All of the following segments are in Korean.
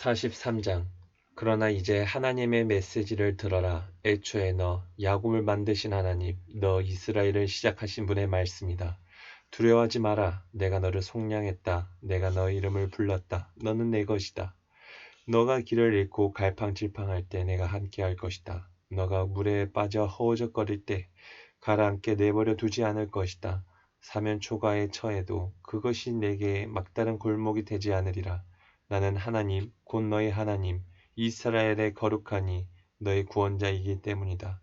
43장 그러나 이제 하나님의 메시지를 들어라. 애초에 너 야곱을 만드신 하나님, 너 이스라엘을 시작하신 분의 말씀이다. 두려워하지 마라. 내가 너를 속량했다. 내가 너의 이름을 불렀다. 너는 내 것이다. 너가 길을 잃고 갈팡질팡할 때 내가 함께할 것이다. 너가 물에 빠져 허우적거릴 때 가라앉게 내버려 두지 않을 것이다. 사면 초가에 처해도 그것이 내게 막다른 골목이 되지 않으리라. 나는 하나님, 곧 너희 하나님, 이스라엘의 거룩하니 너희 구원자이기 때문이다.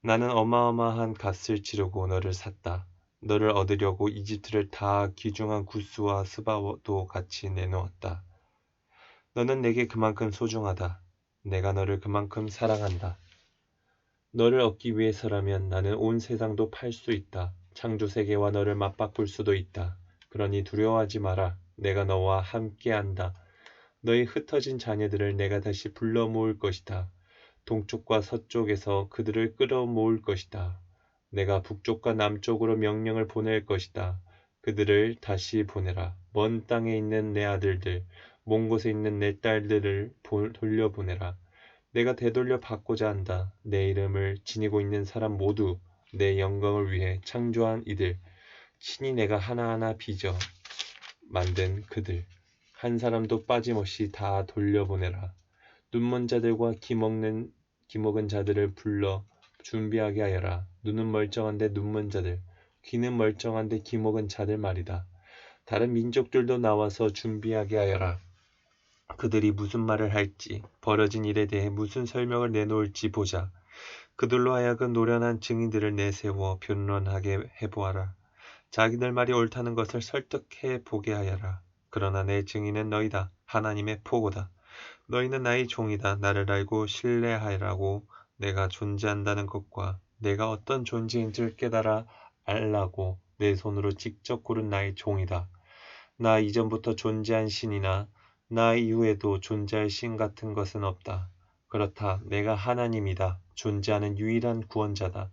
나는 어마어마한 값을 치르고 너를 샀다. 너를 얻으려고 이집트를 다 귀중한 구스와 스바도 같이 내놓았다. 너는 내게 그만큼 소중하다. 내가 너를 그만큼 사랑한다. 너를 얻기 위해서라면 나는 온 세상도 팔 수 있다. 창조 세계와 너를 맞바꿀 수도 있다. 그러니 두려워하지 마라. 내가 너와 함께한다. 너희 흩어진 자녀들을 내가 다시 불러 모을 것이다. 동쪽과 서쪽에서 그들을 끌어 모을 것이다. 내가 북쪽과 남쪽으로 명령을 보낼 것이다. 그들을 다시 보내라. 먼 땅에 있는 내 아들들, 먼 곳에 있는 내 딸들을 돌려보내라. 내가 되돌려 받고자 한다. 내 이름을 지니고 있는 사람 모두 내 영광을 위해 창조한 이들, 친히 내가 하나하나 빚어 만든 그들, 한 사람도 빠짐없이 다 돌려보내라. 눈먼 자들과 기먹는 기먹은 자들을 불러 준비하게 하여라. 눈은 멀쩡한데 눈먼 자들, 귀는 멀쩡한데 기먹은 자들 말이다. 다른 민족들도 나와서 준비하게 하여라. 그들이 무슨 말을 할지, 벌어진 일에 대해 무슨 설명을 내놓을지 보자. 그들로 하여금 노련한 증인들을 내세워 변론하게 해보아라. 자기들 말이 옳다는 것을 설득해 보게 하여라. 그러나 내 증인은 너희다. 하나님의 포고다. 너희는 나의 종이다. 나를 알고 신뢰하라고 내가 존재한다는 것과 내가 어떤 존재인지를 깨달아 알라고 내 손으로 직접 고른 나의 종이다. 나 이전부터 존재한 신이나 나 이후에도 존재할 신 같은 것은 없다. 그렇다. 내가 하나님이다. 존재하는 유일한 구원자다.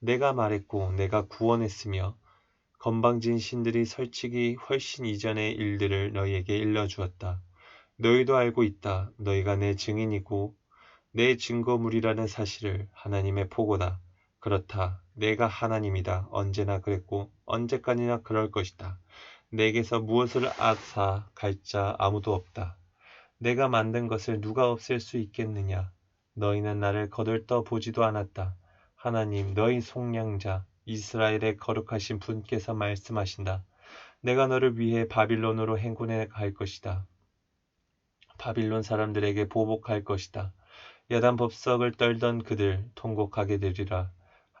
내가 말했고 내가 구원했으며 건방진 신들이 설치기 훨씬 이전의 일들을 너희에게 일러주었다. 너희도 알고 있다. 너희가 내 증인이고 내 증거물이라는 사실을 하나님의 포고다. 그렇다. 내가 하나님이다. 언제나 그랬고 언제까지나 그럴 것이다. 내게서 무엇을 앗아 갈자 아무도 없다. 내가 만든 것을 누가 없앨 수 있겠느냐? 너희는 나를 거들떠 보지도 않았다. 하나님, 너희 속량자, 이스라엘의 거룩하신 분께서 말씀하신다. 내가 너를 위해 바빌론으로 행군해 갈 것이다. 바빌론 사람들에게 보복할 것이다. 야단 법석을 떨던 그들 통곡하게 되리라.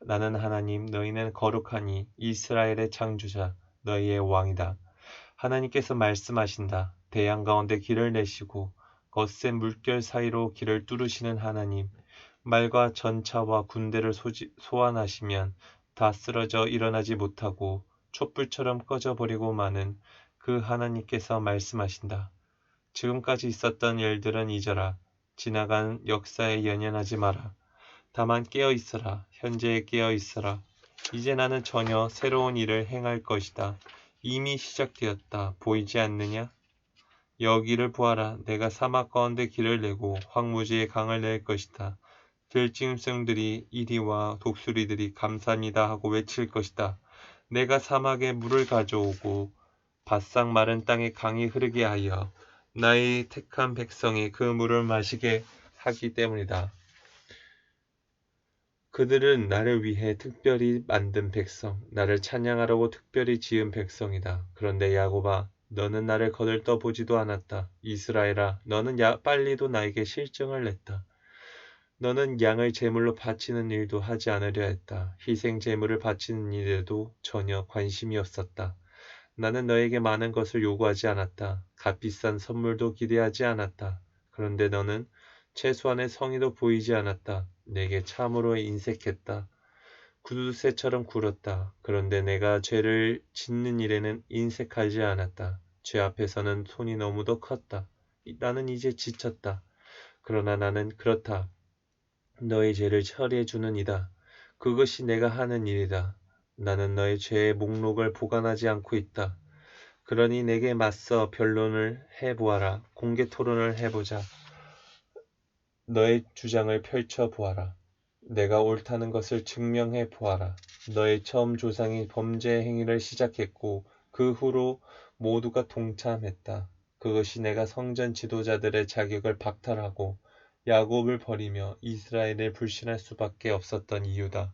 나는 하나님, 너희는 거룩하니 이스라엘의 창조자, 너희의 왕이다. 하나님께서 말씀하신다. 대양 가운데 길을 내시고 거센 물결 사이로 길을 뚫으시는 하나님, 말과 전차와 군대를 소지, 소환하시면 다 쓰러져 일어나지 못하고 촛불처럼 꺼져버리고 마는 그 하나님께서 말씀하신다. 지금까지 있었던 일들은 잊어라. 지나간 역사에 연연하지 마라. 다만 깨어 있어라. 현재에 깨어 있어라. 이제 나는 전혀 새로운 일을 행할 것이다. 이미 시작되었다. 보이지 않느냐? 여기를 보아라. 내가 사막 가운데 길을 내고 황무지에 강을 낼 것이다. 들짐승들이 이리와 독수리들이 감사합니다 하고 외칠 것이다. 내가 사막에 물을 가져오고 바싹 마른 땅에 강이 흐르게 하여 나의 택한 백성이 그 물을 마시게 하기 때문이다. 그들은 나를 위해 특별히 만든 백성, 나를 찬양하려고 특별히 지은 백성이다. 그런데 야곱아, 너는 나를 거들떠 보지도 않았다. 이스라엘아, 너는 야, 빨리도 나에게 실증을 냈다. 너는 양을 제물로 바치는 일도 하지 않으려 했다. 희생 제물을 바치는 일에도 전혀 관심이 없었다. 나는 너에게 많은 것을 요구하지 않았다. 값비싼 선물도 기대하지 않았다. 그런데 너는 최소한의 성의도 보이지 않았다. 내게 참으로 인색했다. 구두쇠처럼 굴었다. 그런데 내가 죄를 짓는 일에는 인색하지 않았다. 죄 앞에서는 손이 너무도 컸다. 나는 이제 지쳤다. 그러나 나는 그렇다. 너의 죄를 처리해 주는 이다. 그것이 내가 하는 일이다. 나는 너의 죄의 목록을 보관하지 않고 있다. 그러니 내게 맞서 변론을 해보아라. 공개 토론을 해보자. 너의 주장을 펼쳐 보아라. 내가 옳다는 것을 증명해 보아라. 너의 처음 조상이 범죄 행위를 시작했고 그 후로 모두가 동참했다. 그것이 내가 성전 지도자들의 자격을 박탈하고 야곱을 버리며 이스라엘을 불신할 수밖에 없었던 이유다.